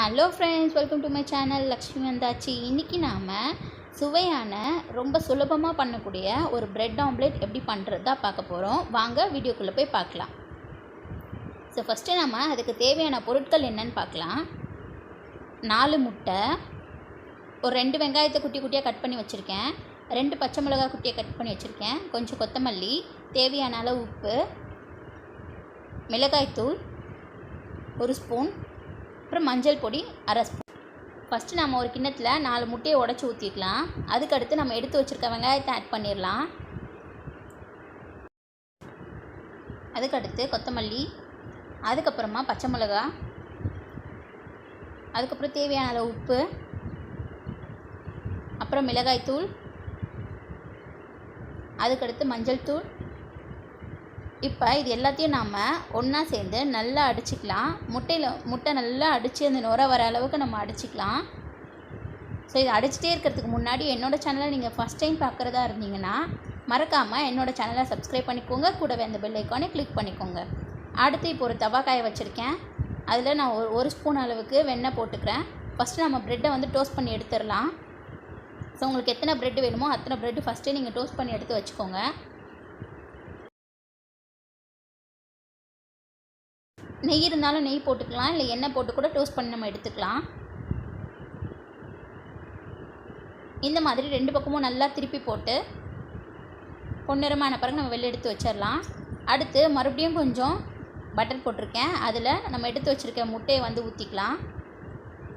Hello friends welcome to my channel Lakshmi வந்தாச்சு இன்றைக்கி நாம் சுவையான ரொம்ப சுலபமாக பண்ணக்கூடிய ஒரு ப்ரெட் ஆம்லேட் எப்படி பண்ணுறது தான் பார்க்க போகிறோம் வாங்க வீடியோக்குள்ளே போய் பார்க்கலாம். ஸோ ஃபஸ்ட்டு நம்ம அதுக்கு தேவையான பொருட்கள் என்னன்னு பார்க்கலாம். நாலு முட்டை ஒரு ரெண்டு வெங்காயத்தை குட்டி குட்டியாக கட் பண்ணி வச்சுருக்கேன். ரெண்டு பச்சை மிளகாய் குட்டியாக கட் பண்ணி வச்சுருக்கேன். கொஞ்சம் கொத்தமல்லி தேவையான அளவு உப்பு மிளகாய்த்தூள் ஒரு ஸ்பூன் அப்புறம் மஞ்சள் பொடி அரை ஸ்பூன். ஃபஸ்ட்டு நம்ம ஒரு கிண்ணத்தில் நாலு முட்டையை உடச்சி ஊற்றிக்கலாம் அதுக்கடுத்து நம்ம எடுத்து வச்சுருக்க வெங்காயத்தை ஆட் பண்ணிடலாம். அதுக்கடுத்து கொத்தமல்லி அதுக்கப்புறமா பச்சை மிளகா அதுக்கப்புறம் தேவையான அளவு உப்பு அப்புறம் மிளகாய்த்தூள் அதுக்கடுத்து மஞ்சள் தூள் இப்போ இது எல்லாத்தையும் நாம் ஒன்றா சேர்ந்து நல்லா அடிச்சுக்கலாம். முட்டையில் முட்டை நல்லா அடித்து அந்த நுர வர அளவுக்கு நம்ம அடிச்சுக்கலாம். ஸோ இது அடிச்சிட்டே இருக்கிறதுக்கு முன்னாடி என்னோடய சேனலை நீங்கள் ஃபஸ்ட் டைம் பார்க்குறதா இருந்தீங்கன்னா மறக்காமல் என்னோடய சேனலை சப்ஸ்கிரைப் பண்ணிக்கோங்க. கூடவே அந்த பெல் ஐக்கானே கிளிக் பண்ணிக்கோங்க. அடுத்து இப்போ ஒரு தவா காய வச்சுருக்கேன். அதில் நான் ஒரு ஒரு ஸ்பூன் அளவுக்கு வெண்ணெய் போட்டுக்கிறேன். ஃபஸ்ட்டு நம்ம ப்ரெட்டை வந்து டோஸ்ட் பண்ணி எடுத்துடலாம். ஸோ உங்களுக்கு எத்தனை ப்ரெட் வேணுமோ அத்தனை ப்ரெட்டு ஃபஸ்ட்டே நீங்கள் டோஸ்ட் பண்ணி எடுத்து வச்சுக்கோங்க. நெய் இருந்தாலும் நெய் போட்டுக்கலாம் இல்லை எண்ணெய் போட்டு கூட டோஸ்ட் பண்ணி நம்ம எடுத்துக்கலாம். இந்த மாதிரி ரெண்டு பக்கமும் நல்லா திருப்பி போட்டு பொன்னிறமான பிறகு நம்ம வெளில எடுத்து வச்சிடலாம் அடுத்து மறுபடியும் கொஞ்சம் பட்டர் போட்டிருக்கேன். அதில் நம்ம எடுத்து வச்சுருக்க முட்டையை வந்து ஊற்றிக்கலாம்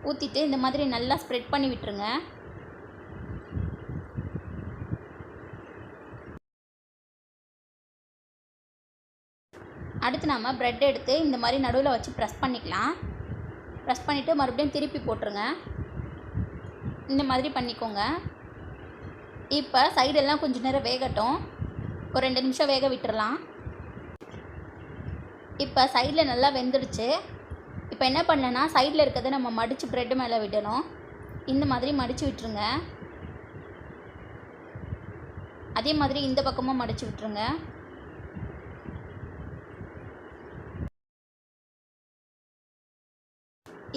ஊற்றிட்டு இந்த மாதிரி நல்லா ஸ்ப்ரெட் பண்ணி விட்டுருங்க. அடுத்து நம்ம ப்ரெட் எடுத்து இந்த மாதிரி நடுவில் வச்சு ப்ரெஸ் பண்ணிக்கலாம். ப்ரெஸ் பண்ணிவிட்டு மறுபடியும் திருப்பி போட்டுருங்க. இந்த மாதிரி பண்ணிக்கோங்க. இப்போ சைடெல்லாம் கொஞ்சம் நேரம் வேகட்டும். ஒரு ரெண்டு நிமிஷம் வேக விட்டுறலாம். இப்போ சைடில் நல்லா வெந்துடுச்சு. இப்போ என்ன பண்ணலன்னா சைடில் இருக்கிறத நம்ம மடித்து ப்ரெட்டு மேலே விடணும். இந்த மாதிரி மடித்து விட்டுருங்க. அதே மாதிரி இந்த பக்கமும் மடித்து விட்டுருங்க.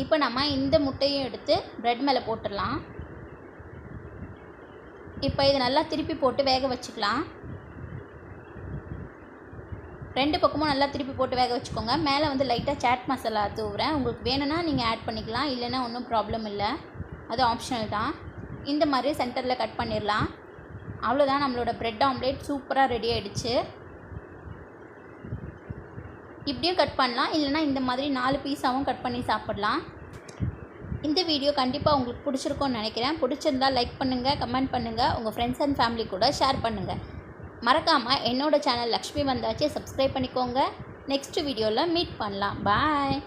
இப்போ நம்ம இந்த முட்டையும் எடுத்து ப்ரெட் மேலே போட்டுடலாம். இப்போ இதை நல்லா திருப்பி போட்டு வேக வச்சுக்கலாம். ரெண்டு பக்கமும் நல்லா திருப்பி போட்டு வேக வச்சுக்கோங்க. மேலே வந்து லைட்டாக சாட் மசாலா தூவுறேன். உங்களுக்கு வேணும்னா நீங்கள் ஆட் பண்ணிக்கலாம். இல்லைன்னா ஒன்றும் ப்ராப்ளம் இல்லை. அது ஆப்ஷனல் தான். இந்த மாதிரி சென்டரில் கட் பண்ணிடலாம். அவ்வளோதான் நம்மளோட ப்ரெட் ஆம்லேட் சூப்பராக ரெடி ஆகிடுச்சு இப்படியும் கட் பண்ணலாம். இல்லைனா இந்த மாதிரி நாலு பீஸாகவும் கட் பண்ணி சாப்பிட்லாம். இந்த வீடியோ கண்டிப்பாக உங்களுக்கு பிடிச்சிருக்கும்னு நினைக்கிறேன். பிடிச்சிருந்தா லைக் பண்ணுங்கள் கமெண்ட் பண்ணுங்கள் உங்கள் ஃப்ரெண்ட்ஸ் அண்ட் ஃபேமிலி கூட ஷேர் பண்ணுங்கள் மறக்காமல் என்னோடய சேனல் லக்ஷ்மி வந்தாச்சு சப்ஸ்கிரைப் பண்ணிக்கோங்க. நெக்ஸ்ட் வீடியோவில் மீட் பண்ணலாம். பாய்